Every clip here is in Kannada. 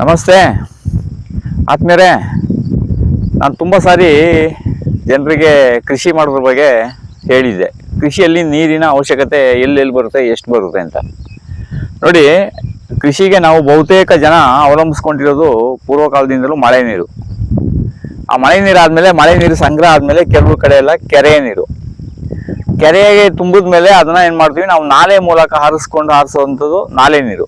ನಮಸ್ತೆ. ಆತ್ಮೀಯರೇ, ನಾನು ತುಂಬ ಸಾರಿ ಜನರಿಗೆ ಕೃಷಿ ಮಾಡೋದ್ರ ಬಗ್ಗೆ ಹೇಳಿದ್ದೆ. ಕೃಷಿಯಲ್ಲಿ ನೀರಿನ ಅವಶ್ಯಕತೆ ಎಲ್ಲೆಲ್ಲಿ ಬರುತ್ತೆ, ಎಷ್ಟು ಬರುತ್ತೆ ಅಂತ. ನೋಡಿ, ಕೃಷಿಗೆ ನಾವು ಬಹುತೇಕ ಜನ ಅವಲಂಬಿಸ್ಕೊಂಡಿರೋದು ಪೂರ್ವಕಾಲದಿಂದಲೂ ಮಳೆ ನೀರು. ಆ ಮಳೆ ನೀರು ಆದಮೇಲೆ, ಮಳೆ ನೀರು ಸಂಗ್ರಹ ಆದಮೇಲೆ ಕೆಲವು ಕಡೆ ಎಲ್ಲ ಕೆರೆ ನೀರು. ಕೆರೆಗೆ ತುಂಬಿದ ಮೇಲೆ ಅದನ್ನು ಏನು ಮಾಡ್ತೀವಿ, ನಾವು ನಾಲೆ ಮೂಲಕ ಹಾರಿಸ್ಕೊಂಡು ಹಾರಿಸೋವಂಥದ್ದು ನಾಲೆ ನೀರು.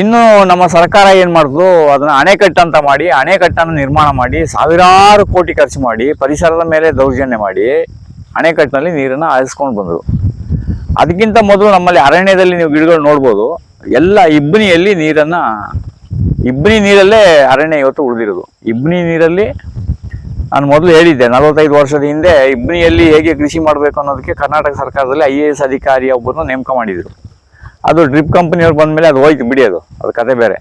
ಇನ್ನು ನಮ್ಮ ಸರ್ಕಾರ ಏನು ಮಾಡಿದ್ರು ಅದನ್ನ ಅಣೆಕಟ್ಟು ಅಂತ ಮಾಡಿ, ಅಣೆಕಟ್ಟನ್ನು ನಿರ್ಮಾಣ ಮಾಡಿ, ಸಾವಿರಾರು ಕೋಟಿ ಖರ್ಚು ಮಾಡಿ, ಪರಿಸರದ ಮೇಲೆ ದೌರ್ಜನ್ಯ ಮಾಡಿ ಅಣೆಕಟ್ಟಿನಲ್ಲಿ ನೀರನ್ನು ಆರಿಸ್ಕೊಂಡು ಬಂದರು. ಅದಕ್ಕಿಂತ ಮೊದಲು ನಮ್ಮಲ್ಲಿ ಅರಣ್ಯದಲ್ಲಿ ನೀವು ಗಿಡಗಳು ನೋಡ್ಬೋದು. ಎಲ್ಲ ಇಬ್ಬನಿಯಲ್ಲಿ ನೀರನ್ನ, ಇಬ್ಬನಿ ನೀರಲ್ಲೇ ಅರಣ್ಯ ಇವತ್ತು ಉಳಿದಿರೋದು. ಇಬ್ಬನಿ ನೀರಲ್ಲಿ ನಾನು ಮೊದಲು ಹೇಳಿದ್ದೆ, ನಲವತ್ತೈದು ವರ್ಷದ ಹಿಂದೆ ಇಬ್ಬನಿಯಲ್ಲಿ ಹೇಗೆ ಕೃಷಿ ಮಾಡಬೇಕು ಅನ್ನೋದಕ್ಕೆ ಕರ್ನಾಟಕ ಸರ್ಕಾರದಲ್ಲಿ ಐ ಎ ಎಸ್ ಅಧಿಕಾರಿ ಒಬ್ಬರನ್ನ ನೇಮಕ ಮಾಡಿದರು. ಅದು ಡ್ರಿಪ್ ಕಂಪನಿಯವ್ರು ಬಂದಮೇಲೆ ಅದು ಹೋಯ್ತು ಬಿಡಿ ಅದು ಅದು ಕತೆ ಬೇರೆ.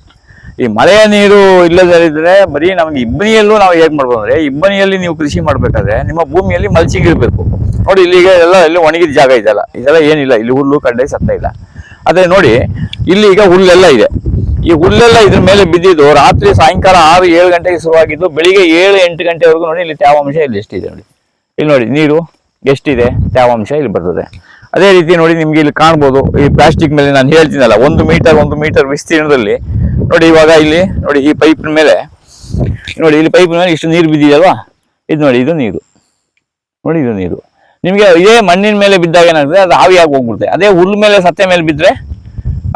ಈ ಮಳೆಯ ನೀರು ಇಲ್ಲದಿದ್ದರೆ ಬರೀ ನಮಗೆ ಇಬ್ಬನಿಯಲ್ಲೂ ನಾವು ಹೇಗೆ ಮಾಡ್ಬೋದು ಅಂದರೆ ಇಬ್ಬನಿಯಲ್ಲಿ ನೀವು ಕೃಷಿ ಮಾಡಬೇಕಾದ್ರೆ ನಿಮ್ಮ ಭೂಮಿಯಲ್ಲಿ ಮಲ್ಚಿಂಗ್ ಇರಬೇಕು. ನೋಡಿ ಇಲ್ಲಿಗೆ ಎಲ್ಲ ಇಲ್ಲಿ ಒಣಗಿದ ಜಾಗ ಇದೆಲ್ಲ ಇದೆಲ್ಲ ಏನಿಲ್ಲ, ಇಲ್ಲಿ ಹುಲ್ಲು ಕಂಡೆ ಸತ್ತ ಇಲ್ಲ. ಅದೇ ನೋಡಿ, ಇಲ್ಲಿ ಈಗ ಹುಲ್ಲೆಲ್ಲ ಇದೆ. ಈ ಹುಲ್ಲೆಲ್ಲ ಇದ್ರ ಮೇಲೆ ಬಿದ್ದಿದ್ದು ರಾತ್ರಿ ಸಾಯಂಕಾಲ ಆರು, ಏಳು ಗಂಟೆಗೆ ಶುರುವಾಗಿದ್ದು ಬೆಳಿಗ್ಗೆ ಏಳು, ಎಂಟು ಗಂಟೆವರೆಗೂ ನೋಡಿ ಇಲ್ಲಿ ತ್ಯಾವಾಂಶ ಇಲ್ಲಿ ಎಷ್ಟಿದೆ ನೋಡಿ. ಇಲ್ಲಿ ನೋಡಿ, ನೀರು ಎಷ್ಟಿದೆ, ತ್ಯಾವಾಂಶ ಇಲ್ಲಿ ಬರ್ತದೆ. ಅದೇ ರೀತಿ ನೋಡಿ ನಿಮ್ಗೆ ಇಲ್ಲಿ ಕಾಣ್ಬೋದು, ಈ ಪ್ಲಾಸ್ಟಿಕ್ ಮೇಲೆ ನಾನು ಹೇಳ್ತೀನಲ್ಲ, ಒಂದು ಮೀಟರ್ ಒಂದು ಮೀಟರ್ ವಿಸ್ತೀರ್ಣದಲ್ಲಿ. ನೋಡಿ ಇವಾಗ ಇಲ್ಲಿ, ನೋಡಿ ಈ ಪೈಪ್ ಮೇಲೆ. ನೋಡಿ ಇಲ್ಲಿ ಪೈಪ್ ಮೇಲೆ ಇಷ್ಟು ನೀರು ಬಿದ್ದಿದೆಯಲ್ವಾ? ಇದು ನೋಡಿ, ಇದು ನೀರು. ನೋಡಿ ಇದು ನೀರು. ನಿಮಗೆ ಇದೇ ಮಣ್ಣಿನ ಮೇಲೆ ಬಿದ್ದಾಗ ಏನಾಗ್ತದೆ, ಅದು ಆವಿಯಾಗಿ ಹೋಗ್ಬಿಡುತ್ತೆ. ಅದೇ ಹುಲ್ಲು ಮೇಲೆ, ಸತ್ತೆ ಮೇಲೆ ಬಿದ್ದರೆ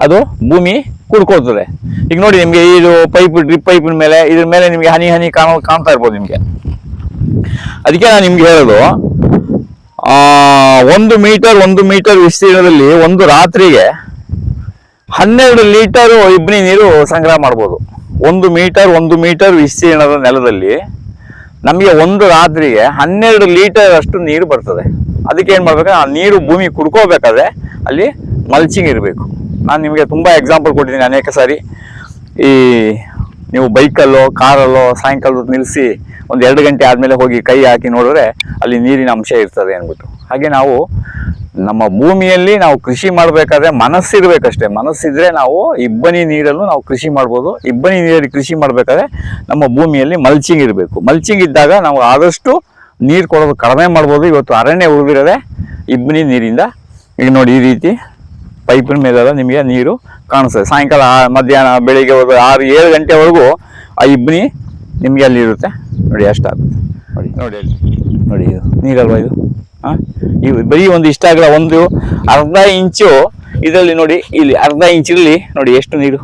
ಅದು ಭೂಮಿ ಕುಡ್ಕೊಳ್ತದೆ. ಈಗ ನೋಡಿ ನಿಮಗೆ ಇದು ಪೈಪ್ ಡ್ರಿಪ್ ಪೈಪಿನ ಮೇಲೆ, ಇದ್ರ ಮೇಲೆ ನಿಮಗೆ ಹನಿ ಹನಿ ಕಾಣೋ, ಕಾಣ್ತಾ ಇರ್ಬೋದು ನಿಮಗೆ. ಅದಕ್ಕೆ ನಾನು ನಿಮ್ಗೆ ಹೇಳೋದು ಆ, ಒಂದು ಮೀಟರ್ ಒಂದು ಮೀಟರ್ ವಿಸ್ತೀರ್ಣದಲ್ಲಿ ಒಂದು ರಾತ್ರಿಗೆ ಹನ್ನೆರಡು ಲೀಟರ್ ಇಬ್ಬನಿ ನೀರು ಸಂಗ್ರಹ ಮಾಡ್ಬೋದು. ಒಂದು ಮೀಟರ್ ಒಂದು ಮೀಟರ್ ವಿಸ್ತೀರ್ಣದ ನೆಲದಲ್ಲಿ ನಮಗೆ ಒಂದು ರಾತ್ರಿಗೆ ಹನ್ನೆರಡು ಲೀಟರ್ ಅಷ್ಟು ನೀರು ಬರ್ತದೆ. ಅದಕ್ಕೆ ಏನು ಮಾಡ್ಬೇಕು? ಆ ನೀರು ಭೂಮಿ ಕುಡ್ಕೋಬೇಕಾದ್ರೆ ಅಲ್ಲಿ ಮಲ್ಚಿಂಗ್ ಇರಬೇಕು. ನಾನು ನಿಮಗೆ ತುಂಬ ಎಕ್ಸಾಂಪಲ್ ಕೊಟ್ಟಿದ್ದೀನಿ ಅನೇಕ ಸಾರಿ. ಈ ನೀವು ಬೈಕಲ್ಲೋ ಕಾರಲ್ಲೋ ಸಾಯಂಕಾಲದ ನಿಲ್ಲಿಸಿ ಒಂದು ಎರಡು ಗಂಟೆ ಆದಮೇಲೆ ಹೋಗಿ ಕೈ ಹಾಕಿ ನೋಡಿದ್ರೆ ಅಲ್ಲಿ ನೀರಿನ ಅಂಶ ಇರ್ತದೆ ಅಂದ್ಬಿಟ್ಟು ಹಾಗೆ ನಾವು ನಮ್ಮ ಭೂಮಿಯಲ್ಲಿ ನಾವು ಕೃಷಿ ಮಾಡಬೇಕಾದ್ರೆ ಮನಸ್ಸಿರ್ಬೇಕಷ್ಟೇ. ಮನಸ್ಸಿದ್ರೆ ನಾವು ಇಬ್ಬನಿ ನೀರಲ್ಲೂ ನಾವು ಕೃಷಿ ಮಾಡ್ಬೋದು. ಇಬ್ಬನಿ ನೀರಲ್ಲಿ ಕೃಷಿ ಮಾಡಬೇಕಾದ್ರೆ ನಮ್ಮ ಭೂಮಿಯಲ್ಲಿ ಮಲ್ಚಿಂಗ್ ಇರಬೇಕು. ಮಲ್ಚಿಂಗ್ ಇದ್ದಾಗ ನಾವು ಆದಷ್ಟು ನೀರು ಕೊಡೋದು ಕಡಿಮೆ ಮಾಡ್ಬೋದು. ಇವತ್ತು ಅರಣ್ಯ ಉಳಿದಿರೋದೆ ಇಬ್ಬನಿ ನೀರಿಂದ. ಈಗ ನೋಡಿ ಈ ರೀತಿ ಪೈಪಿನ ಮೇಲೆಲ್ಲ ನಿಮಗೆ ನೀರು ಕಾಣಿಸ್ತದೆ. ಸಾಯಂಕಾಲ ಮಧ್ಯಾಹ್ನ ಬೆಳಿಗ್ಗೆ ಆರು ಏಳು ಗಂಟೆವರೆಗೂ ಆ ಇಬ್ಬನಿ ನಿಮಗೆ ಅಲ್ಲಿ ಇರುತ್ತೆ ನೋಡಿ ಅಷ್ಟಾಗುತ್ತೆ ನೋಡಿ. ನೋಡಿ ನೋಡಿ ಇದು. ನೀರಲ್ವಾ ಇದು? ಹಾಂ ಇವು ಬರೀ ಒಂದು ಇಷ್ಟ ಆಗಲ್ಲ ಒಂದು ಅರ್ಧ ಇಂಚು ಇದರಲ್ಲಿ ನೋಡಿ ಇಲ್ಲಿ ಅರ್ಧ ಇಂಚಲ್ಲಿ ನೋಡಿ ಎಷ್ಟು ನೀರು.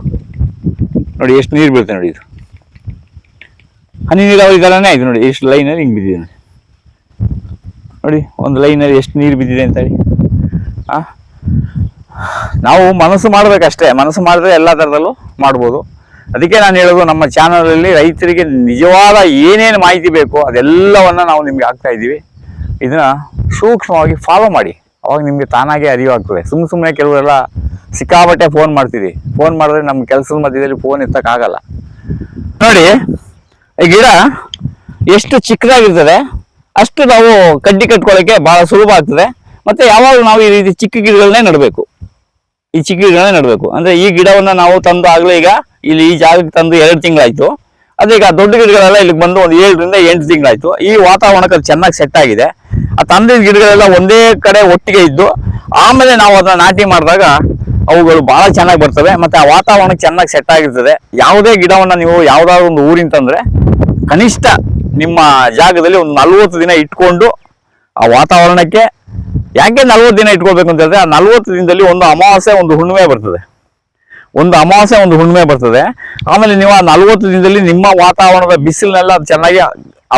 ನೋಡಿ ಎಷ್ಟು ನೀರು ಬೀಳುತ್ತೆ ನೋಡಿ ಇದು. ಹನಿ ನೀರಾವರಿ ಥರನೇ ಆಯಿತು ನೋಡಿ ಎಷ್ಟು ಲೈನಲ್ಲಿ ಹಿಂಗೆ ಬಿದ್ದಿದೆ ನೋಡಿ. ನೋಡಿ ಒಂದು ಲೈನಲ್ಲಿ ಎಷ್ಟು ನೀರು ಬಿದ್ದಿದೆ ಅಂತ ಹೇಳಿ. ಹಾಂ ನಾವು ಮನಸ್ಸು ಮಾಡಬೇಕಷ್ಟೇ. ಮನಸ್ಸು ಮಾಡಿದ್ರೆ ಎಲ್ಲ ಥರದಲ್ಲೂ ಮಾಡ್ಬೋದು. ಅದಕ್ಕೆ ನಾನು ಹೇಳೋದು, ನಮ್ಮ ಚಾನಲಲ್ಲಿ ರೈತರಿಗೆ ನಿಜವಾದ ಏನೇನು ಮಾಹಿತಿ ಬೇಕೋ ಅದೆಲ್ಲವನ್ನ ನಾವು ನಿಮಗೆ ಹಾಕ್ತಾ ಇದ್ದೀವಿ. ಇದನ್ನ ಸೂಕ್ಷ್ಮವಾಗಿ ಫಾಲೋ ಮಾಡಿ. ಅವಾಗ ನಿಮಗೆ ತಾನಾಗೆ ಅರಿವಾಗ್ತದೆ. ಸುಮ್ಮನೆ ಸುಮ್ಮನೆ ಕೆಲವರೆಲ್ಲ ಸಿಕ್ಕಾಪಟ್ಟೆ ಫೋನ್ ಮಾಡ್ತೀವಿ ಫೋನ್ ಮಾಡಿದ್ರೆ ನಮ್ಮ ಕೆಲಸದ ಮಧ್ಯದಲ್ಲಿ ಫೋನ್ ಎತ್ತಕ್ಕಾಗಲ್ಲ. ನೋಡಿ, ಈ ಗಿಡ ಎಷ್ಟು ಚಿಕ್ಕದಾಗಿರ್ತದೆ, ಅಷ್ಟು ನಾವು ಕಡ್ಡಿ ಕಟ್ಕೊಳ್ಳೋಕ್ಕೆ ಬಹಳ ಸುಲಭ ಆಗ್ತದೆ. ಮತ್ತೆ ಯಾವಾಗ ನಾವು ಈ ರೀತಿ ಚಿಕ್ಕ ಗಿಡಗಳನ್ನೇ ನೆಡಬೇಕು? ಈ ಚಿಕ್ಕ ಗಿಡಗಳನ್ನೇ ನೆಡಬೇಕು. ಅಂದ್ರೆ ಈ ಗಿಡವನ್ನ ನಾವು ತಂದು ಆಗಲೇ ಈಗ ಇಲ್ಲಿ ಈ ಜಾಗಕ್ಕೆ ತಂದು ಎರಡು ತಿಂಗಳಾಯ್ತು. ಈಗ ದೊಡ್ಡ ಗಿಡಗಳೆಲ್ಲ ಇಲ್ಲಿಗೆ ಬಂದು ಒಂದು ಏಳರಿಂದ ಎಂಟು ತಿಂಗಳಾಯ್ತು. ಈ ವಾತಾವರಣಕ್ಕೆ ಅದು ಚೆನ್ನಾಗಿ ಸೆಟ್ ಆಗಿದೆ. ಆ ತಂದಿದ ಗಿಡಗಳೆಲ್ಲ ಒಂದೇ ಕಡೆ ಒಟ್ಟಿಗೆ ಇದ್ದು, ಆಮೇಲೆ ನಾವು ಅದನ್ನ ನಾಟಿ ಮಾಡಿದಾಗ ಅವುಗಳು ಬಹಳ ಚೆನ್ನಾಗಿ ಬರ್ತವೆ. ಮತ್ತೆ ಆ ವಾತಾವರಣಕ್ಕೆ ಚೆನ್ನಾಗಿ ಸೆಟ್ ಆಗಿರ್ತದೆ. ಯಾವುದೇ ಗಿಡವನ್ನ ನೀವು ಯಾವುದಾದ್ರು ಒಂದು ಊರಿನ ತಂದ್ರೆ ಕನಿಷ್ಠ ನಿಮ್ಮ ಜಾಗದಲ್ಲಿ ಒಂದು ನಲ್ವತ್ತು ದಿನ ಇಟ್ಕೊಂಡು ಆ ವಾತಾವರಣಕ್ಕೆ, ಯಾಕೆ ನಲ್ವತ್ತು ದಿನ ಇಟ್ಕೊಳ್ಬೇಕು ಅಂತ ಹೇಳಿದ್ರೆ ಆ ನಲ್ವತ್ತು ದಿನದಲ್ಲಿ ಒಂದು ಅಮಾವಾಸ್ಯೆ ಒಂದು ಹುಣ್ಣಿಮೆ ಬರ್ತದೆ. ಒಂದು ಅಮಾವಾಸ್ಯ, ಒಂದು ಹುಣ್ಣಿಮೆ ಬರ್ತದೆ. ಆಮೇಲೆ ನೀವು ಆ ನಲ್ವತ್ತು ದಿನದಲ್ಲಿ ನಿಮ್ಮ ವಾತಾವರಣದ ಬಿಸಿಲಿನೆಲ್ಲ ಚೆನ್ನಾಗಿ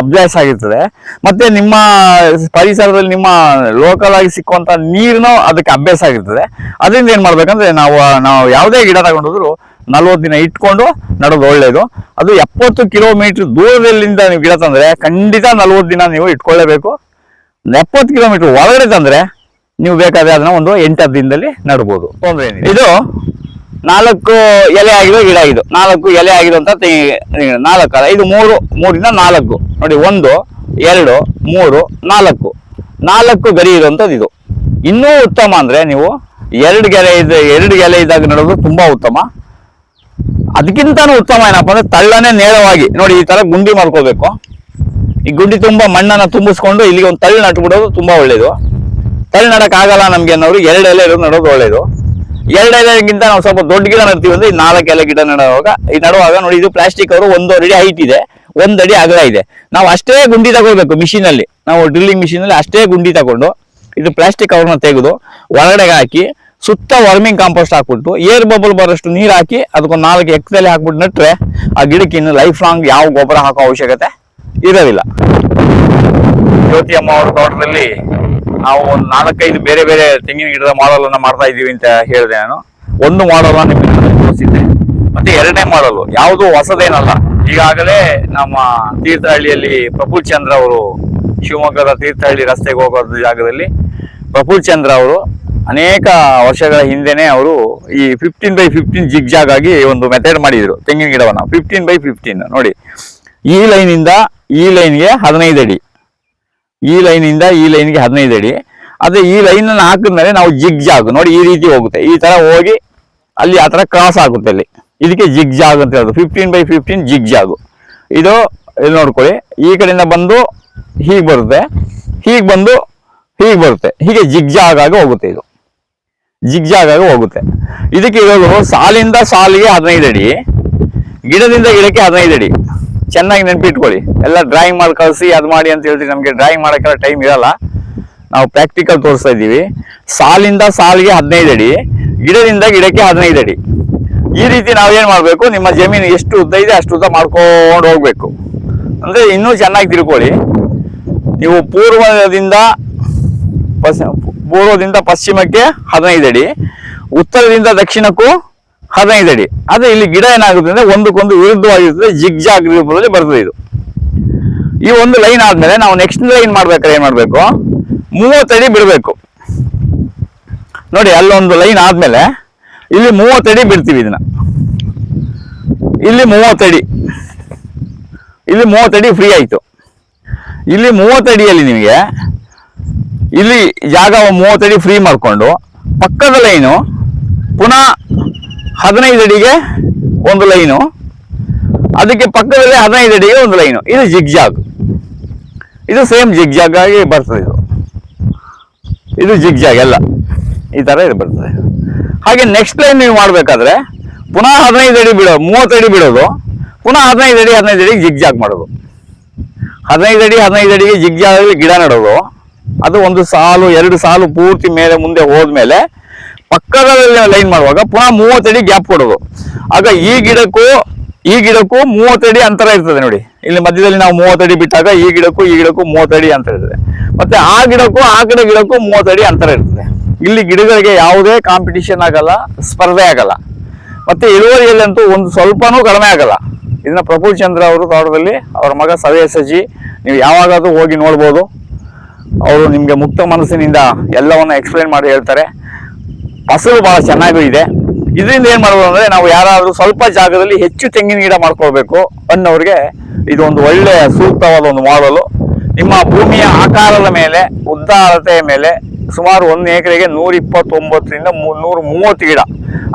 ಅಭ್ಯಾಸ ಆಗಿರ್ತದೆ. ಮತ್ತೆ ನಿಮ್ಮ ಪರಿಸರದಲ್ಲಿ ನಿಮ್ಮ ಲೋಕಲ್ ಆಗಿ ಸಿಕ್ಕುವಂತ ನೀರಿನ ಅದಕ್ಕೆ ಅಭ್ಯಾಸ ಆಗಿರ್ತದೆ. ಅದರಿಂದ ಏನ್ ಮಾಡ್ಬೇಕಂದ್ರೆ ನಾವು ನಾವು ಯಾವುದೇ ಗಿಡ ತಗೊಂಡಿದ್ರು ನಲ್ವತ್ತು ದಿನ ಇಟ್ಕೊಂಡು ನಡೋದು ಒಳ್ಳೇದು. ಅದು ಎಪ್ಪತ್ತು ಕಿಲೋಮೀಟರ್ ದೂರದಲ್ಲಿಂದ ನೀವು ಗಿಡ ತಂದ್ರೆ ಖಂಡಿತ ನಲ್ವತ್ತು ದಿನ ನೀವು ಇಟ್ಕೊಳ್ಳೇಬೇಕು. ಎಪ್ಪತ್ತು ಕಿಲೋಮೀಟರ್ ಒಳಗಡೆ ತಂದ್ರೆ ನೀವು ಬೇಕಾದ್ರೆ ಅದನ್ನ ಒಂದು ಎಂಟತ್ತು ದಿನದಲ್ಲಿ ನಡ್ಬೋದು. ತೊಂದರೆ. ಇದು ನಾಲ್ಕು ಎಲೆ ಆಗಿರೋ ಗಿಡ ಇದು. ನಾಲ್ಕು ಎಲೆ ಆಗಿರುವಂತ ತೆಂಗಿನ ನಾಲ್ಕು ಇದು ಮೂರು, ಮೂರಿಂದ ನಾಲ್ಕು. ನೋಡಿ, ಒಂದು, ಎರಡು, ಮೂರು, ನಾಲ್ಕು. ನಾಲ್ಕು ಗರಿ ಇರುವಂಥದ್ದು ಇದು. ಇನ್ನೂ ಉತ್ತಮ ಅಂದ್ರೆ ನೀವು ಎರಡು ಗೆಲೆ ಇದೆ ಎರಡು ಗೆಲೆ ಇದ್ದಾಗ ನಡೋದು ತುಂಬಾ ಉತ್ತಮ. ಅದಕ್ಕಿಂತನೂ ಉತ್ತಮ ಏನಪ್ಪ ಅಂದರೆ ತಳ್ಳನೇ ನೇರವಾಗಿ. ನೋಡಿ, ಈ ತರ ಗುಂಡಿ ಮಾಡ್ಕೋಬೇಕು. ಈ ಗುಂಡಿ ತುಂಬಾ ಮಣ್ಣನ್ನ ತುಂಬಿಸ್ಕೊಂಡು ಇಲ್ಲಿಗೆ ಒಂದು ತಳ್ಳು ನಟ್ಬಿಡೋದು ತುಂಬಾ ಒಳ್ಳೇದು. ತಳ್ಳು ನಡೋಕ್ಕಾಗಲ್ಲ ನಮ್ಗೆ ಅನ್ನೋರು ಎರಡು ಎಲೆ ಇರೋದು ನಡೋದು ಒಳ್ಳೇದು. ಎರಡು ಎಲೆಗಿಂತ ನಾವು ಸ್ವಲ್ಪ ದೊಡ್ಡ ಗಿಡ ನಡ್ತೀವಿ ಅಂದ್ರೆ ನಾಲ್ಕು ಎಲೆ ಗಿಡ ನೆಡುವಾಗ. ಈ ನಡುವಾಗ ನೋಡಿ ಇದು ಪ್ಲಾಸ್ಟಿಕ್ ಅವರು ಒಂದೂವರೆ ಅಡಿ ಹೈಟ್ ಇದೆ, ಒಂದು ಅಡಿ ಅಗಲ ಇದೆ. ನಾವು ಅಷ್ಟೇ ಗುಂಡಿ ತಗೊಳ್ಬೇಕು ಮಿಷಿನ್ ಅಲ್ಲಿ. ನಾವು ಡ್ರಿಲ್ಲಿಂಗ್ ಮಿಷಿನ್ ಅಲ್ಲಿ ಅಷ್ಟೇ ಗುಂಡಿ ತಗೊಂಡು ಇದು ಪ್ಲಾಸ್ಟಿಕ್ ಅವ್ರನ್ನ ತೆಗೆದು ಒಳಗಡೆಗೆ ಹಾಕಿ ಸುತ್ತ ವಾರ್ಮಿಂಗ್ ಕಾಂಪೋಸ್ಟ್ ಹಾಕ್ಬಿಟ್ಟು ಏರ್ ಬಬಲ್ ಬರೋಷ್ಟು ನೀರು ಹಾಕಿ ಅದಕ್ಕೊಂದು ನಾಲ್ಕು ಎಕ್ಕದಲ್ಲಿ ಹಾಕ್ಬಿಟ್ಟು ನೆಟ್ಟರೆ ಆ ಗಿಡಕ್ಕೆ ಇನ್ನು ಲೈಫ್ ಲಾಂಗ್ ಯಾವ ಗೊಬ್ಬರ ಹಾಕೋ ಅವಶ್ಯಕತೆ ಇರೋದಿಲ್ಲ. ಜ್ಯೋತಿ ಅಮ್ಮ ಅವ್ರ ತೋಟದಲ್ಲಿ ನಾವು ಒಂದು ನಾಲ್ಕೈದು ಬೇರೆ ಬೇರೆ ತೆಂಗಿನ ಗಿಡದ ಮಾಡಲ್ ಅನ್ನ ಮಾಡ್ತಾ ಇದೀವಿ ಅಂತ ಹೇಳಿದೆ ನಾನು. ಒಂದು ಮಾಡಲ್ ನಿಮಗೆ ತೋರಿಸಿದ್ದೆ. ಮತ್ತೆ ಎರಡನೇ ಮಾಡಲು, ಯಾವುದು ಹೊಸದೇನಲ್ಲ. ಈಗಾಗಲೇ ನಮ್ಮ ತೀರ್ಥಹಳ್ಳಿಯಲ್ಲಿ ಪ್ರಫುಲ್ ಚಂದ್ರ ಅವರು, ಶಿವಮೊಗ್ಗದ ತೀರ್ಥಹಳ್ಳಿ ರಸ್ತೆಗೆ ಹೋಗೋ ಜಾಗದಲ್ಲಿ ಪ್ರಫುಲ್ ಚಂದ್ರ ಅವರು ಅನೇಕ ವರ್ಷಗಳ ಹಿಂದೆನೆ ಅವರು ಈ ಫಿಫ್ಟೀನ್ ಬೈ ಫಿಫ್ಟೀನ್ ಜಿಗ್ಜಾಗ್ ಆಗಿ ಒಂದು ಮೆಥಡ್ ಮಾಡಿದ್ರು ತೆಂಗಿನ ಗಿಡವನ್ನ. ಫಿಫ್ಟೀನ್ ಬೈ ಫಿಫ್ಟೀನ್ ನೋಡಿ. ಈ ಲೈನಿಂದ ಈ ಲೈನ್ಗೆ ಹದಿನೈದು ಅಡಿ. ಈ ಲೈನಿಂದ ಈ ಲೈನ್ಗೆ ಹದಿನೈದು ಅಡಿ. ಅದೇ ಈ ಲೈನ್ ಅನ್ನು ಹಾಕಿದ್ಮೇಲೆ ನಾವು ಜಿಗ್ ಜಾಗ್ ನೋಡಿ ಈ ರೀತಿ ಹೋಗುತ್ತೆ. ಈ ತರ ಹೋಗಿ ಅಲ್ಲಿ ಆ ತರ ಕ್ರಾಸ್ ಆಗುತ್ತೆ ಅಲ್ಲಿ. ಇದಕ್ಕೆ ಜಿಗ್ ಜಾಗ್ ಅಂತ ಹೇಳೋದು. Fifteen by fifteen zig zag ಇದು ಇಲ್ಲಿ ನೋಡ್ಕೊಳ್ಳಿ. ಈ ಕಡೆಯಿಂದ ಬಂದು ಹೀಗೆ ಬರುತ್ತೆ. ಹೀಗೆ ಬಂದು ಹೀಗೆ ಬರುತ್ತೆ. ಹೀಗೆ ಜಿಗ್ ಜಾಗ್ ಆಗಿ ಹೋಗುತ್ತೆ ಇದು. ಜಿಗ್ ಜಾಗ್ ಆಗಿ ಹೋಗುತ್ತೆ. ಇದಕ್ಕೆ ಇರೋದು ಸಾಲಿಂದ ಸಾಲಿಗೆ ಹದಿನೈದು ಅಡಿ. ಗಿಡದಿಂದ ಗಿಡಕ್ಕೆ ಹದಿನೈದು ಅಡಿ. ಚೆನ್ನಾಗಿ ನೆನ್ಪಿಟ್ಕೊಳ್ಳಿ. ಎಲ್ಲ ಡ್ರಾಯಿಂಗ್ ಮಾಡಿ ಕಳಿಸಿ, ಅದು ಮಾಡಿ ಅಂತ ಹೇಳ್ತೀವಿ. ನಮಗೆ ಡ್ರಾಯಿಂಗ್ ಮಾಡೋಕ್ಕೆಲ್ಲ ಟೈಮ್ ಇರಲ್ಲ. ನಾವು ಪ್ರಾಕ್ಟಿಕಲ್ ತೋರಿಸ್ತಾ ಇದ್ದೀವಿ. ಸಾಲಿಂದ ಸಾಲಿಗೆ ಹದಿನೈದು ಅಡಿ, ಗಿಡದಿಂದ ಗಿಡಕ್ಕೆ ಹದಿನೈದು ಅಡಿ. ಈ ರೀತಿ ನಾವೇನ್ ಮಾಡಬೇಕು? ನಿಮ್ಮ ಜಮೀನು ಎಷ್ಟು ಉದ್ದ ಇದೆ ಅಷ್ಟು ಉದ್ದ ಮಾಡ್ಕೊಂಡು ಹೋಗಬೇಕು. ಅಂದರೆ ಇನ್ನೂ ಚೆನ್ನಾಗಿ ತಿಳ್ಕೊಳ್ಳಿ ನೀವು ಪೂರ್ವದಿಂದ ಪೂರ್ವದಿಂದ ಪಶ್ಚಿಮಕ್ಕೆ ಹದಿನೈದು ಅಡಿ, ಉತ್ತರದಿಂದ ದಕ್ಷಿಣಕ್ಕೂ ಹದಿನೈದು ಅಡಿ. ಆದರೆ ಇಲ್ಲಿ ಗಿಡ ಏನಾಗುತ್ತೆ ಅಂದ್ರೆ ಒಂದಕ್ಕೊಂದು ವಿರುದ್ಧವಾಗಿರುತ್ತದೆ ಜಿಗ್ ಜಾಗ್ ರೂಪದಲ್ಲಿ ಬರ್ತದೆ ಇದು. ಈ ಒಂದು ಲೈನ್ ಆದ್ಮೇಲೆ ನಾವು ನೆಕ್ಸ್ಟ್ ಲೈನ್ ಮಾಡ್ಬೇಕಾದ್ರೆ ಏನ್ ಮಾಡ್ಬೇಕು? ಮೂವತ್ತಡಿ ಬಿಡಬೇಕು. ನೋಡಿ, ಅಲ್ಲೊಂದು ಲೈನ್ ಆದ್ಮೇಲೆ ಇಲ್ಲಿ ಮೂವತ್ತಡಿ ಬಿಡ್ತೀವಿ ಇದನ್ನ. ಇಲ್ಲಿ ಮೂವತ್ತಡಿ ಇಲ್ಲಿ ಮೂವತ್ತಡಿ ಫ್ರೀ ಆಯ್ತು. ಇಲ್ಲಿ ಮೂವತ್ತಡಿಯಲ್ಲಿ ನಿಮಗೆ ಇಲ್ಲಿ ಜಾಗ ಮೂವತ್ತಡಿ ಫ್ರೀ ಮಾಡಿಕೊಂಡು, ಪಕ್ಕದ ಲೈನು ಪುನಃ ಹದಿನೈದು ಅಡಿಗೆ ಒಂದು ಲೈನು. ಅದಕ್ಕೆ ಪಕ್ಕದಲ್ಲಿ ಹದಿನೈದು ಅಡಿಗೆ ಒಂದು ಲೈನು. ಇದು ಜಿಗ್ಜಾಗ್. ಇದು ಸೇಮ್ ಜಿಗ್ಜಾಗ್ ಆಗಿ ಬರ್ತದೆ ಇದು. ಇದು ಜಿಗ್ಜಾಗ್ ಎಲ್ಲ. ಈ ತರ ಇದು ಬರ್ತದೆ. ಹಾಗೆ ನೆಕ್ಸ್ಟ್ ಲೈನ್ ನೀವು ಮಾಡಬೇಕಾದ್ರೆ ಪುನಃ ಹದಿನೈದು ಅಡಿ ಬಿಡೋ ಮೂವತ್ತು ಅಡಿ ಬಿಡೋದು. ಪುನಃ ಹದಿನೈದು ಅಡಿ ಹದಿನೈದು ಅಡಿ ಜಿಗ್ಜಾಗ್ ಮಾಡೋದು. ಹದಿನೈದು ಅಡಿ, ಹದಿನೈದು ಅಡಿಗೆ ಜಿಗ್ಜಾಗಲ್ಲಿ ಗಿಡ ನೆಡೋದು. ಅದು ಒಂದು ಸಾಲು, ಎರಡು ಸಾಲು ಪೂರ್ತಿ ಮೇಲೆ ಮುಂದೆ ಹೋದ್ಮೇಲೆ ಪಕ್ಕದಲ್ಲಿ ಲೈನ್ ಮಾಡುವಾಗ ಪುನಃ ಮೂವತ್ತಡಿ ಗ್ಯಾಪ್ ಕೊಡೋದು. ಆಗ ಈ ಗಿಡಕ್ಕೂ ಈ ಗಿಡಕ್ಕೂ ಮೂವತ್ತಡಿ ಅಂತರ ಇರ್ತದೆ ನೋಡಿ. ಇಲ್ಲಿ ಮಧ್ಯದಲ್ಲಿ ನಾವು ಮೂವತ್ತಡಿ ಬಿಟ್ಟಾಗ ಈ ಗಿಡಕ್ಕೂ ಈ ಗಿಡಕ್ಕೂ ಮೂವತ್ತಡಿ ಅಂತರ ಇರ್ತದೆ. ಮತ್ತೆ ಆ ಗಿಡಕ್ಕೂ, ಆ ಕಡೆ ಗಿಡಕ್ಕೂ ಮೂವತ್ತಡಿ ಅಂತರ ಇರ್ತದೆ. ಇಲ್ಲಿ ಗಿಡಗಳಿಗೆ ಯಾವುದೇ ಕಾಂಪಿಟಿಷನ್ ಆಗಲ್ಲ, ಸ್ಪರ್ಧೆ ಆಗಲ್ಲ. ಮತ್ತೆ ಇಳುವರಿಯಲ್ಲಂತೂ ಒಂದು ಸ್ವಲ್ಪನೂ ಕಡಿಮೆ ಆಗಲ್ಲ. ಇದನ್ನ ಪ್ರಫುಲ್ ಚಂದ್ರ ಅವರು ತೋಟದಲ್ಲಿ, ಅವರ ಮಗ ಸದಯ ಸಜಿ ನೀವು ಯಾವಾಗಾದ್ರೂ ಹೋಗಿ ನೋಡ್ಬೋದು. ಅವರು ನಿಮಗೆ ಮುಕ್ತ ಮನಸ್ಸಿನಿಂದ ಎಲ್ಲವನ್ನ ಎಕ್ಸ್ಪ್ಲೈನ್ ಮಾಡಿ ಹೇಳ್ತಾರೆ. ಫಸಲು ಬಹಳ ಚೆನ್ನಾಗೂ ಇದೆ ಇದರಿಂದ ಏನ್ ಮಾಡ್ಬೋದು ಅಂದ್ರೆ ನಾವು ಯಾರಾದ್ರೂ ಸ್ವಲ್ಪ ಜಾಗದಲ್ಲಿ ಹೆಚ್ಚು ತೆಂಗಿನ ಗಿಡ ಮಾಡ್ಕೊಳ್ಬೇಕು ಅನ್ನೋರಿಗೆ ಇದೊಂದು ಒಳ್ಳೆಯ ಒಳ್ಳೆ ಸೂಕ್ತವಾದ ಒಂದು ಮಾಡಲು. ನಿಮ್ಮ ಭೂಮಿಯ ಆಕಾರದ ಮೇಲೆ ಉದ್ದ ಮೇಲೆ ಸುಮಾರು ಒಂದು ಎಕರೆಗೆ ನೂರ ಇಪ್ಪತ್ತೊಂಬತ್ತರಿಂದ ನೂರ ಮೂವತ್ತು ಗಿಡ.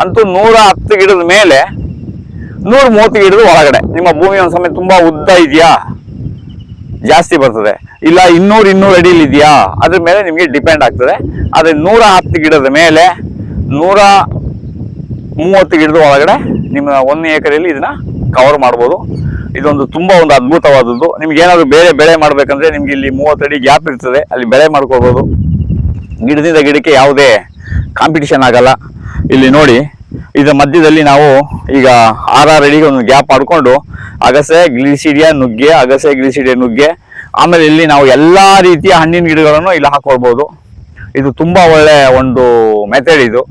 ಅಂತೂ ನೂರ ಹತ್ತು ಗಿಡದ ಮೇಲೆ ನೂರ ಮೂವತ್ತು ಗಿಡದ ಒಳಗಡೆ. ನಿಮ್ಮ ಭೂಮಿ ಒಂದು ಸಮಯ ತುಂಬ ಉದ್ದ ಇದೆಯಾ? ಜಾಸ್ತಿ ಬರ್ತದೆ. ಇಲ್ಲ ಇನ್ನೂರು ಇನ್ನೂರು ಅಡಿಲಿ ಇದೆಯಾ ಅದ್ರ ಮೇಲೆ ನಿಮಗೆ ಡಿಪೆಂಡ್ ಆಗ್ತದೆ. ಆದರೆ ನೂರ ಹತ್ತು ಗಿಡದ ಮೇಲೆ ನೂರ ಮೂವತ್ತು ಗಿಡದ ಒಳಗಡೆ ನಿಮ್ಮ ಒಂದು ಎಕರೆಯಲ್ಲಿ ಇದನ್ನ ಕವರ್ ಮಾಡ್ಬೋದು. ಇದೊಂದು ತುಂಬಾ ಒಂದು ಅದ್ಭುತವಾದದ್ದು. ನಿಮ್ಗೆ ಏನಾದ್ರು ಬೇರೆ ಬೆಳೆ ಮಾಡ್ಬೇಕಂದ್ರೆ ನಿಮ್ಗೆ ಇಲ್ಲಿ ಮೂವತ್ತು ಅಡಿ ಗ್ಯಾಪ್ ಇರ್ತದೆ. ಅಲ್ಲಿ ಬೆಳೆ ಮಾಡ್ಕೋಬಹುದು ಗಿಡದಿಂದ ಗಿಡಕ್ಕೆ ಯಾವುದೇ ಕಾಂಪಿಟಿಷನ್ ಆಗಲ್ಲ. ಇಲ್ಲಿ ನೋಡಿ, ಇದರ ಮಧ್ಯದಲ್ಲಿ ನಾವು ಈಗ ಆರಾರು ಅಡಿಗೆ ಒಂದು ಗ್ಯಾಪ್ ಮಾಡಿಕೊಂಡು ಅಗಸೆ, ಗ್ಲಿಸಿಡಿಯಾ ನುಗ್ಗೆ, ಅಗಸೆ, ಗ್ಲಿಸಿಡಿಯ ನುಗ್ಗೆ, ಆಮೇಲೆ ಇಲ್ಲಿ ನಾವು ಎಲ್ಲ ರೀತಿಯ ಹಣ್ಣಿನ ಗಿಡಗಳನ್ನು ಇಲ್ಲಿ ಹಾಕೊಳ್ಬಹುದು ಇದು ತುಂಬಾ ಒಳ್ಳೆ ಒಂದು ಮೆಥಡ್ ಇದು.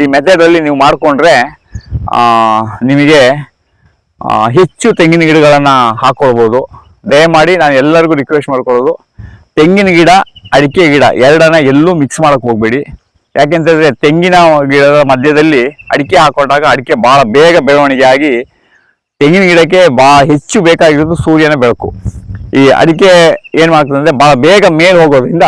ಈ ಮೆಥಡ್ ಅಲ್ಲಿ ನೀವು ಮಾಡಿಕೊಂಡ್ರೆ ನಿಮಗೆ ಹೆಚ್ಚು ತೆಂಗಿನ ಗಿಡಗಳನ್ನು ಹಾಕ್ಕೊಳ್ಬೋದು ದಯಮಾಡಿ ನಾನು ಎಲ್ಲರಿಗೂ ರಿಕ್ವೆಸ್ಟ್ ಮಾಡ್ಕೊಳ್ಳೋದು. ತೆಂಗಿನ ಗಿಡ, ಅಡಿಕೆ ಗಿಡ ಎರಡನ್ನ ಎಲ್ಲೂ ಮಿಕ್ಸ್ ಮಾಡಕ್ ಹೋಗಬೇಡಿ. ಯಾಕೆಂತಂದರೆ ತೆಂಗಿನ ಗಿಡದ ಮಧ್ಯದಲ್ಲಿ ಅಡಿಕೆ ಹಾಕೊಂಡಾಗ ಅಡಿಕೆ ಬಹಳ ಬೇಗ ಬೆಳವಣಿಗೆ ಆಗಿ ತೆಂಗಿನ ಗಿಡಕ್ಕೆ ಬಹಳ ಹೆಚ್ಚು ಬೇಕಾಗಿರೋದು ಸೂರ್ಯನ ಬೆಳಕು. ಈ ಅಡಿಕೆ ಏನು ಮಾಡ್ತದೆ ಅಂದ್ರೆ ಬಹಳ ಬೇಗ ಮೇಲೆ ಹೋಗೋದ್ರಿಂದ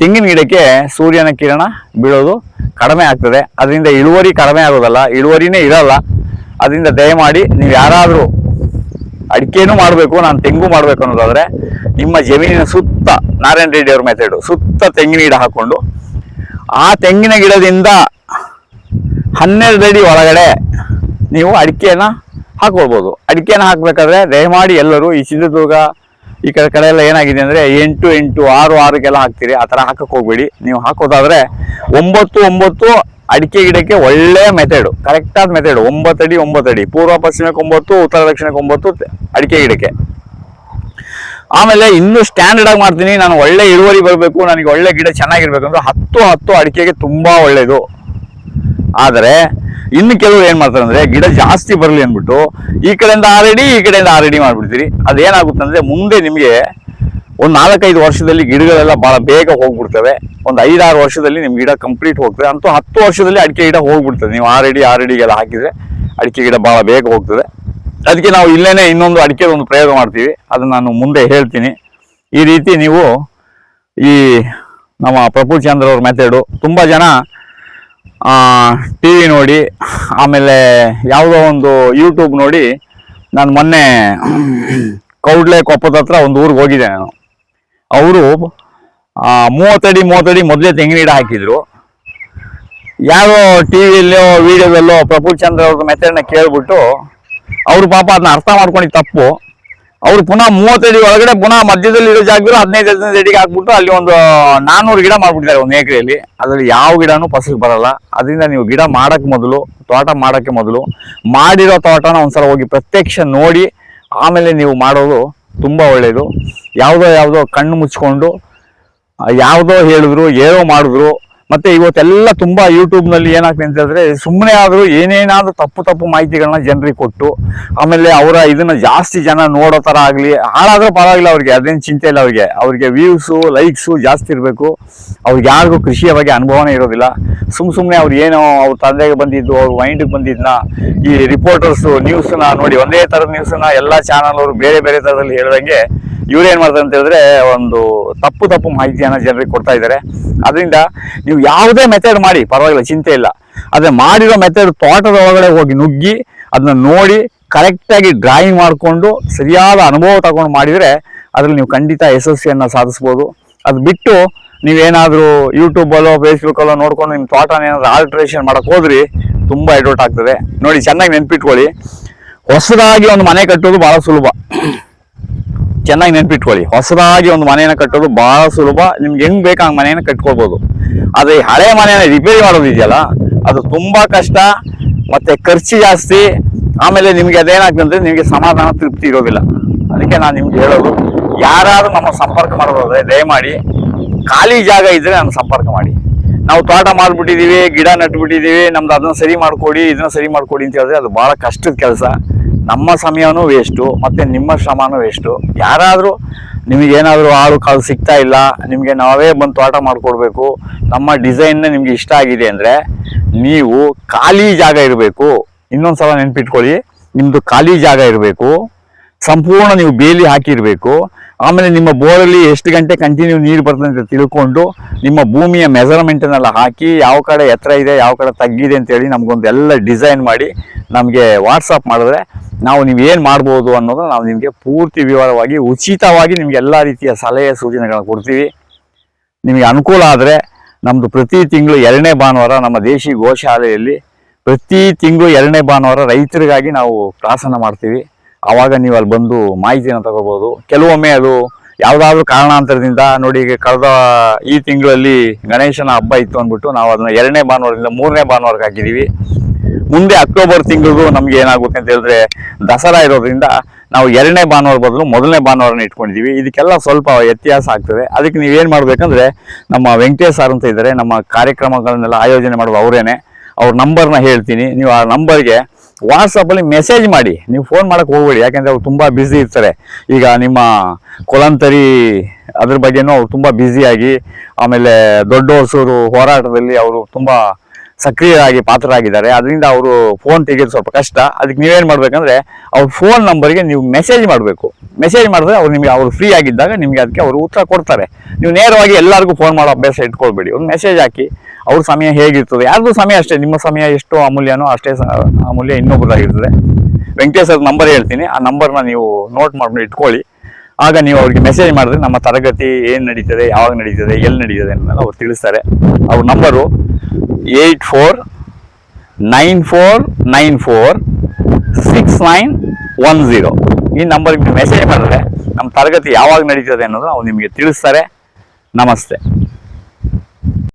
ತೆಂಗಿನ ಗಿಡಕ್ಕೆ ಸೂರ್ಯನ ಕಿರಣ ಬೀಳೋದು ಕಡಿಮೆ ಆಗ್ತದೆ. ಅದರಿಂದ ಇಳುವರಿ ಕಡಿಮೆ ಆಗೋದಲ್ಲ, ಇಳುವರಿನೇ ಇರಲ್ಲ. ಅದರಿಂದ ದಯಮಾಡಿ ನೀವು ಯಾರಾದರೂ ಅಡಿಕೆನೂ ಮಾಡಬೇಕು, ನಾನು ತೆಂಗು ಮಾಡಬೇಕು ಅನ್ನೋದಾದರೆ ನಿಮ್ಮ ಜಮೀನಿನ ಸುತ್ತ ನಾರಾಯಣ ರೆಡ್ಡಿ ಅವ್ರ ಮೆಥಡು ಸುತ್ತ ತೆಂಗಿನ ಗಿಡ ಹಾಕ್ಕೊಂಡು, ಆ ತೆಂಗಿನ ಗಿಡದಿಂದ ಹನ್ನೆರಡು ಅಡಿ ಒಳಗಡೆ ನೀವು ಅಡಿಕೆಯನ್ನು ಹಾಕ್ಕೊಳ್ಬೋದು ಅಡಿಕೆನ ಹಾಕಬೇಕಾದ್ರೆ ದಯಮಾಡಿ ಎಲ್ಲರೂ ಈ ಚಿತ್ರದುರ್ಗ ಈ ಕಡೆ ಕಡೆ ಎಲ್ಲ ಏನಾಗಿದೆ ಅಂದ್ರೆ ಎಂಟು ಎಂಟು ಆರು ಆರಕ್ಕೆಲ್ಲ ಹಾಕ್ತೀರಿ. ಆ ಥರ ಹಾಕಕ್ಕೆ ಹೋಗ್ಬೇಡಿ. ನೀವು ಹಾಕೋದಾದ್ರೆ ಒಂಬತ್ತು ಒಂಬತ್ತು ಅಡಿಕೆ ಗಿಡಕ್ಕೆ ಒಳ್ಳೆ ಮೆಥಡು ಕರೆಕ್ಟಾದ ಅಡಿ, ಒಂಬತ್ತು ಅಡಿ. ಪೂರ್ವ ಪಶ್ಚಿಮಕ್ಕೆ ಒಂಬತ್ತು, ಉತ್ತರ ದಕ್ಷಿಣಕ್ಕೆ ಒಂಬತ್ತು ಅಡಿಕೆ ಗಿಡಕ್ಕೆ. ಆಮೇಲೆ ಇನ್ನೂ ಸ್ಟ್ಯಾಂಡರ್ಡ್ ಆಗಿ ಮಾಡ್ತೀನಿ. ನಾನು ಒಳ್ಳೆ ಇಳುವರಿ ಬರಬೇಕು. ನನಗೆ ಒಳ್ಳೆ ಗಿಡ ಚೆನ್ನಾಗಿರ್ಬೇಕು. ಅಂದ್ರೆ ಹತ್ತು ಹತ್ತು ಅಡಿಕೆಗೆ ತುಂಬಾ ಒಳ್ಳೇದು ಆದರೆ ಇನ್ನು ಕೆಲವರು ಏನು ಮಾಡ್ತಾರೆ ಅಂದ್ರೆ ಗಿಡ ಜಾಸ್ತಿ ಬರಲಿ ಅಂದ್ಬಿಟ್ಟು ಈ ಕಡೆಯಿಂದ ಆರಡಿ ಈ ಕಡೆಯಿಂದ ಆರಡಿ ಮಾಡ್ಬಿಡ್ತೀರಿ. ಅದೇನಾಗುತ್ತೆ ಅಂದ್ರೆ ಮುಂದೆ ನಿಮಗೆ ಒಂದು ನಾಲ್ಕೈದು ವರ್ಷದಲ್ಲಿ ಗಿಡಗಳೆಲ್ಲ ಬಹಳ ಬೇಗ ಹೋಗ್ಬಿಡ್ತವೆ. ಒಂದು ಐದಾರು ವರ್ಷದಲ್ಲಿ ನಿಮ್ಮ ಗಿಡ ಕಂಪ್ಲೀಟ್ ಹೋಗ್ತದೆ. ಅಂತೂ ಹತ್ತು ವರ್ಷದಲ್ಲಿ ಅಡಿಕೆ ಗಿಡ ಹೋಗ್ಬಿಡ್ತದೆ. ನೀವು ಆರಡಿ ಆರಡಿಗೆಲ್ಲ ಹಾಕಿದ್ರೆ ಅಡಿಕೆ ಗಿಡ ಬಹಳ ಬೇಗ ಹೋಗ್ತದೆ. ಅದಕ್ಕೆ ನಾವು ಇಲ್ಲೇ ಇನ್ನೊಂದು ಅಡಿಕೆ ಒಂದು ಪ್ರಯೋಗ ಮಾಡ್ತೀವಿ. ಅದನ್ನು ನಾನು ಮುಂದೆ ಹೇಳ್ತೀನಿ. ಈ ರೀತಿ ನೀವು ಈ ನಮ್ಮ ಪ್ರಫುಲ್ ಚಂದ್ರ ಅವ್ರ ಮೆಥಡು ತುಂಬ ಜನ ಟಿ ವಿ ನೋಡಿ, ಆಮೇಲೆ ಯಾವುದೋ ಒಂದು ಯೂಟ್ಯೂಬ್ ನೋಡಿ, ನಾನು ಮೊನ್ನೆ ಕೌಡ್ಲೆ ಕೊಪ್ಪದ ಹತ್ರ ಒಂದು ಊರಿಗೆ ಹೋಗಿದ್ದೆ ನಾನು. ಅವರು ಮೂವತ್ತಡಿ ಮೂವತ್ತಡಿ ಮೊದಲೇ ತೆಂಗಿನ ಗಿಡ ಹಾಕಿದ್ರು. ಯಾರೋ ಟಿ ವಿಯಲ್ಲೋ ವಿಡಿಯೋದಲ್ಲೋ ಪ್ರಫುಲ್ ಚಂದ್ರ ಅವ್ರ ಮೆಥಡ್ನ ಕೇಳ್ಬಿಟ್ಟು, ಅವ್ರು ಪಾಪ ಅದನ್ನ ಅರ್ಥ ಮಾಡ್ಕೊಂಡಿದ್ದು ತಪ್ಪು. ಅವ್ರು ಪುನಃ ಮೂವತ್ತೈದು ಒಳಗಡೆ ಪುನಃ ಮಧ್ಯದಲ್ಲಿ ಇರೋ ಜಾಗದಲ್ಲಿ ಹದಿನೈದು ಹದಿನೈದು ಅಡಿಗೆ ಹಾಕ್ಬಿಟ್ಟು ಅಲ್ಲಿ ಒಂದು ನಾನ್ನೂರು ಗಿಡ ಮಾಡ್ಬಿಟ್ಟಿದ್ದಾರೆ ಒಂದು ಎಕರೆಯಲ್ಲಿ. ಅದರಲ್ಲಿ ಯಾವ ಗಿಡನೂ ಫಸಲು ಬರಲ್ಲ. ಅದರಿಂದ ನೀವು ಗಿಡ ಮಾಡೋಕ್ಕೆ ಮೊದಲು, ತೋಟ ಮಾಡಕ್ಕೆ ಮೊದಲು, ಮಾಡಿರೋ ತೋಟನ ಒಂದ್ಸಲ ಹೋಗಿ ಪ್ರತ್ಯಕ್ಷ ನೋಡಿ, ಆಮೇಲೆ ನೀವು ಮಾಡೋದು ತುಂಬ ಒಳ್ಳೆಯದು ಯಾವುದೋ ಯಾವುದೋ ಕಣ್ಣು ಮುಚ್ಕೊಂಡು ಯಾವುದೋ ಹೇಳಿದ್ರು, ಏನೋ ಮಾಡಿದ್ರು ಮತ್ತೆ ಇವತ್ತೆಲ್ಲ ತುಂಬಾ ಯೂಟ್ಯೂಬ್ನಲ್ಲಿ ಏನಾಗ್ತದೆ ಅಂತ ಹೇಳಿದ್ರೆ ಸುಮ್ಮನೆ ಆದ್ರೂ ಏನೇನಾದ್ರೂ ತಪ್ಪು ತಪ್ಪು ಮಾಹಿತಿಗಳನ್ನ ಜನರಿಗೆ ಕೊಟ್ಟು, ಆಮೇಲೆ ಅವರ ಇದನ್ನ ಜಾಸ್ತಿ ಜನ ನೋಡೋ ತರ ಆಗ್ಲಿ, ಹಾಳಾದ್ರೂ ಪರವಾಗಿಲ್ಲ ಅವ್ರಿಗೆ, ಅದೇನು ಚಿಂತೆ ಇಲ್ಲ ಅವ್ರಿಗೆ. ಅವ್ರಿಗೆ ವ್ಯೂಸು ಲೈಕ್ಸು ಜಾಸ್ತಿ ಇರಬೇಕು. ಅವ್ರಿಗೆ ಯಾರಿಗೂ ಕೃಷಿಯ ಬಗ್ಗೆ ಅನುಭವನೇ ಇರೋದಿಲ್ಲ. ಸುಮ್ ಸುಮ್ಮನೆ ಅವ್ರು ಏನೋ ಅವ್ರ ತಂದೆಗೆ ಬಂದಿದ್ದು, ಅವ್ರ ಮೈಂಡಿಗೆ ಬಂದಿದ್ನ, ಈ ರಿಪೋರ್ಟರ್ಸ್ ನ್ಯೂಸ್ನ ನೋಡಿ, ಒಂದೇ ಥರದ ನ್ಯೂಸ್ನ ಎಲ್ಲ ಚಾನಲ್ ಅವರು ಬೇರೆ ಬೇರೆ ಥರದಲ್ಲಿ ಹೇಳ್ದಂಗೆ ಇವ್ರು ಏನು ಮಾಡ್ತಾರೆ ಅಂತ ಹೇಳಿದ್ರೆ ಒಂದು ತಪ್ಪು ತಪ್ಪು ಮಾಹಿತಿಯನ್ನು ಜನರಿಗೆ ಕೊಡ್ತಾ ಇದ್ದಾರೆ. ಅದರಿಂದ ನೀವು ಯಾವುದೇ ಮೆಥಡ್ ಮಾಡಿ, ಪರವಾಗಿಲ್ಲ, ಚಿಂತೆ ಇಲ್ಲ. ಆದರೆ ಮಾಡಿರೋ ಮೆಥಡ್ ತೋಟದ ಒಳಗಡೆ ಹೋಗಿ ನುಗ್ಗಿ, ಅದನ್ನ ನೋಡಿ ಕರೆಕ್ಟಾಗಿ ಡ್ರಾಯಿಂಗ್ ಮಾಡಿಕೊಂಡು, ಸರಿಯಾದ ಅನುಭವ ತಗೊಂಡು ಮಾಡಿದ್ರೆ ಅದ್ರಲ್ಲಿ ನೀವು ಖಂಡಿತ ಯಶಸ್ವಿಯನ್ನ ಸಾಧಿಸ್ಬೋದು. ಅದು ಬಿಟ್ಟು ನೀವೇನಾದರೂ ಯೂಟ್ಯೂಬಲ್ಲೋ ಫೇಸ್ಬುಕ್ಕಲ್ಲೋ ನೋಡ್ಕೊಂಡು ನಿಮ್ಮ ತೋಟನ ಏನಾದ್ರು ಆಲ್ಟ್ರೇಷನ್ ಮಾಡಕ್ ಹೋದ್ರಿ, ತುಂಬಾ ಎಡೋಟ್ ಆಗ್ತದೆ. ನೋಡಿ, ಚೆನ್ನಾಗಿ ನೆನ್ಪಿಟ್ಕೊಳ್ಳಿ. ಹೊಸದಾಗಿ ಒಂದು ಮನೆ ಕಟ್ಟೋದು ಬಹಳ ಸುಲಭ. ಚೆನ್ನಾಗಿ ನೆನ್ಪಿಟ್ಕೊಳ್ಳಿ. ಹೊಸದಾಗಿ ಒಂದು ಮನೆಯನ್ನು ಕಟ್ಟೋದು ಬಹಳ ಸುಲಭ. ನಿಮ್ಗೆ ಹೆಂಗ್ ಬೇಕು ಹಂಗೆ ಮನೆಯನ್ನು ಕಟ್ಕೊಳ್ಬೋದು. ಆದರೆ ಈ ಹಳೆ ಮನೆಯನ್ನ ರಿಪೇರಿ ಮಾಡೋದು ಇದೆಯಲ್ಲ, ಅದು ತುಂಬಾ ಕಷ್ಟ, ಮತ್ತೆ ಖರ್ಚು ಜಾಸ್ತಿ. ಆಮೇಲೆ ನಿಮ್ಗೆ ಅದೇನಾಗ್ತಂದ್ರೆ ನಿಮಗೆ ಸಮಾಧಾನ ತೃಪ್ತಿ ಇರೋದಿಲ್ಲ. ಅದಕ್ಕೆ ನಾನು ನಿಮ್ಗೆ ಹೇಳೋದು, ಯಾರಾದ್ರೂ ನಮ್ಮ ಸಂಪರ್ಕ ಮಾಡೋದಾದ್ರೆ ದಯಮಾಡಿ ಖಾಲಿ ಜಾಗ ಇದ್ರೆ ನಾನು ಸಂಪರ್ಕ ಮಾಡಿ. ನಾವು ತೋಟ ಮಾಡಿಬಿಟ್ಟಿದ್ದೀವಿ ಗಿಡ ನಟ್ಬಿಟ್ಟಿದೀವಿ, ನಮ್ದು ಅದನ್ನ ಸರಿ ಮಾಡ್ಕೊಡಿ, ಇದನ್ನ ಸರಿ ಮಾಡ್ಕೊಡಿ ಅಂತ ಹೇಳಿದ್ರೆ ಅದು ಬಹಳ ಕಷ್ಟದ ಕೆಲಸ. ನಮ್ಮ ಸಮಯನೂ ವೇಸ್ಟು ಮತ್ತು ನಿಮ್ಮ ಶ್ರಮನೂ ವೇಸ್ಟು ಯಾರಾದರೂ ನಿಮಗೇನಾದರೂ ಆಳು ಕಾಲು ಸಿಗ್ತಾ ಇಲ್ಲ, ನಿಮಗೆ ನಾವೇ ಬಂದು ತೋಟ ಮಾಡಿಕೊಡ್ಬೇಕು, ನಮ್ಮ ಡಿಸೈನ್ನ ನಿಮಗೆ ಇಷ್ಟ ಆಗಿದೆ ಅಂದರೆ ನೀವು ಖಾಲಿ ಜಾಗ ಇರಬೇಕು. ಇನ್ನೊಂದು ಸಲ ನೆನ್ಪಿಟ್ಕೊಳ್ಳಿ ನಿಮ್ಮದು ಖಾಲಿ ಜಾಗ ಇರಬೇಕು, ಸಂಪೂರ್ಣ ನೀವು ಬೇಲಿ ಹಾಕಿರಬೇಕು. ಆಮೇಲೆ ನಿಮ್ಮ ಬೋರಲ್ಲಿ ಎಷ್ಟು ಗಂಟೆ ಕಂಟಿನ್ಯೂ ನೀರು ಬರ್ತದೆ ಅಂತ ತಿಳ್ಕೊಂಡು ನಿಮ್ಮ ಭೂಮಿಯ ಮೆಜರ್ಮೆಂಟನ್ನೆಲ್ಲ ಹಾಕಿ, ಯಾವ ಕಡೆ ಎತ್ತರ ಇದೆ, ಯಾವ ಕಡೆ ತಗ್ಗಿದೆ ಅಂತೇಳಿ ನಮಗೊಂದು ಎಲ್ಲ ಡಿಸೈನ್ ಮಾಡಿ ನಮಗೆ ವಾಟ್ಸಪ್ ಮಾಡಿದ್ರೆ ನಾವು ನೀವು ಏನು ಮಾಡ್ಬೋದು ಅನ್ನೋದು ನಾವು ನಿಮಗೆ ಪೂರ್ತಿ ವಿವರವಾಗಿ, ಉಚಿತವಾಗಿ ನಿಮಗೆ ಎಲ್ಲ ರೀತಿಯ ಸಲಹೆ ಸೂಚನೆಗಳನ್ನ ಕೊಡ್ತೀವಿ. ನಿಮಗೆ ಅನುಕೂಲ ಆದರೆ ನಮ್ಮದು ಪ್ರತಿ ತಿಂಗಳು ಎರಡನೇ ಭಾನುವಾರ ನಮ್ಮ ದೇಶಿ ಗೋಶಾಲೆಯಲ್ಲಿ ಪ್ರತಿ ತಿಂಗಳು ಎರಡನೇ ಭಾನುವಾರ ರೈತರಿಗಾಗಿ ನಾವು ಕ್ಲಾಸನ್ನು ಮಾಡ್ತೀವಿ. ಆವಾಗ ನೀವು ಅಲ್ಲಿ ಬಂದು ಮಾಹಿತಿಯನ್ನು ತಗೋಬೋದು. ಕೆಲವೊಮ್ಮೆ ಅದು ಯಾವುದಾದ್ರೂ ಕಾರಣಾಂತರದಿಂದ ನೋಡಿ ಈಗ ಕಳೆದ ಈ ತಿಂಗಳಲ್ಲಿ ಗಣೇಶನ ಹಬ್ಬ ಇತ್ತು ಅಂದ್ಬಿಟ್ಟು ನಾವು ಅದನ್ನು ಎರಡನೇ ಭಾನುವಾರದಿಂದ ಮೂರನೇ ಭಾನುವಾರಕ್ಕೆ ಹಾಕಿದ್ದೀವಿ ಮುಂದೆ ಅಕ್ಟೋಬರ್ ತಿಂಗಳಿಗೂ ನಮ್ಗೆ ಏನಾಗುತ್ತೆ ಅಂತ ಹೇಳಿದ್ರೆ ದಸರಾ ಇರೋದ್ರಿಂದ ನಾವು ಎರಡನೇ ಭಾನುವಾರ ಬದಲು ಮೊದಲನೇ ಭಾನುವಾರನ ಇಟ್ಕೊಂಡಿದೀವಿ. ಇದಕ್ಕೆಲ್ಲ ಸ್ವಲ್ಪ ವ್ಯತ್ಯಾಸ ಆಗ್ತದೆ. ಅದಕ್ಕೆ ನೀವೇನು ಮಾಡಬೇಕಂದ್ರೆ ನಮ್ಮ ವೆಂಕಟೇಶ್ ಸರ್ ಅಂತ ಇದ್ದಾರೆ. ನಮ್ಮ ಕಾರ್ಯಕ್ರಮಗಳನ್ನೆಲ್ಲ ಆಯೋಜನೆ ಮಾಡುವ ಅವರೇನೆ. ಅವ್ರ ನಂಬರ್ನ ಹೇಳ್ತೀನಿ. ನೀವು ಆ ನಂಬರ್ಗೆ ವಾಟ್ಸಪ್ಪಲ್ಲಿ ಮೆಸೇಜ್ ಮಾಡಿ. ನೀವು ಫೋನ್ ಮಾಡಕ್ ಹೋಗ್ಬೇಡಿ. ಯಾಕಂದ್ರೆ ಅವ್ರು ತುಂಬಾ ಬ್ಯುಸಿ ಇರ್ತಾರೆ. ಈಗ ನಿಮ್ಮ ಕೊಲಂತರಿ ಅದ್ರ ಬಗ್ಗೆನೂ ಅವ್ರು ತುಂಬಾ ಬ್ಯುಸಿಯಾಗಿ ಆಮೇಲೆ ದೊಡ್ಡ ಹೊಸೂರು ಹೋರಾಟದಲ್ಲಿ ಅವರು ತುಂಬಾ ಸಕ್ರಿಯರಾಗಿ ಪಾತ್ರರಾಗಿದ್ದಾರೆ. ಅದರಿಂದ ಅವರು ಫೋನ್ ತೆಗೆಯೋದು ಸ್ವಲ್ಪ ಕಷ್ಟ. ಅದಕ್ಕೆ ನೀವೇನು ಮಾಡಬೇಕಂದ್ರೆ, ಅವ್ರ ಫೋನ್ ನಂಬರ್ಗೆ ನೀವು ಮೆಸೇಜ್ ಮಾಡಬೇಕು. ಮೆಸೇಜ್ ಮಾಡಿದ್ರೆ ಅವ್ರು ನಿಮಗೆ, ಅವರು ಫ್ರೀ ಆಗಿದ್ದಾಗ ನಿಮಗೆ ಅದಕ್ಕೆ ಅವರು ಉತ್ತರ ಕೊಡ್ತಾರೆ. ನೀವು ನೇರವಾಗಿ ಎಲ್ಲರಿಗೂ ಫೋನ್ ಮಾಡೋ ಅಭ್ಯಾಸ ಇಟ್ಕೊಳ್ಬೇಡಿ. ಒಂದು ಮೆಸೇಜ್ ಹಾಕಿ, ಅವ್ರ ಸಮಯ ಹೇಗಿರ್ತದೆ? ಯಾರ್ದು ಸಮಯ ಅಷ್ಟೇ, ನಿಮ್ಮ ಸಮಯ ಎಷ್ಟು ಅಮೂಲ್ಯನೋ ಅಷ್ಟೇ ಅಮೂಲ್ಯ ಇನ್ನೊಬ್ಬರಾಗಿರ್ತದೆ ವೆಂಕಟೇಶ್ ಅವ್ರ ನಂಬರ್ ಹೇಳ್ತೀನಿ. ಆ ನಂಬರ್ನ ನೀವು ನೋಟ್ ಮಾಡ್ಕೊಂಡು ಇಟ್ಕೊಳ್ಳಿ. ಆಗ ನೀವು ಅವ್ರಿಗೆ ಮೆಸೇಜ್ ಮಾಡಿದ್ರೆ ನಮ್ಮ ತರಗತಿ ಏನು ನಡೀತದೆ, ಯಾವಾಗ ನಡೀತದೆ, ಎಲ್ಲಿ ನಡೀತದೆ ಅನ್ನೋದನ್ನ ಅವ್ರು ತಿಳಿಸ್ತಾರೆ. ಅವ್ರ number eight four nine four nine four six nine one zero ಈ ನಂಬರ್ಗೆ ನೀವು ಮೆಸೇಜ್ ಮಾಡಿದ್ರೆ ನಮ್ಮ ತರಗತಿ ಯಾವಾಗ ನಡೀತದೆ ಅನ್ನೋದು ಅವ್ರು ನಿಮಗೆ ತಿಳಿಸ್ತಾರೆ. ನಮಸ್ತೆ.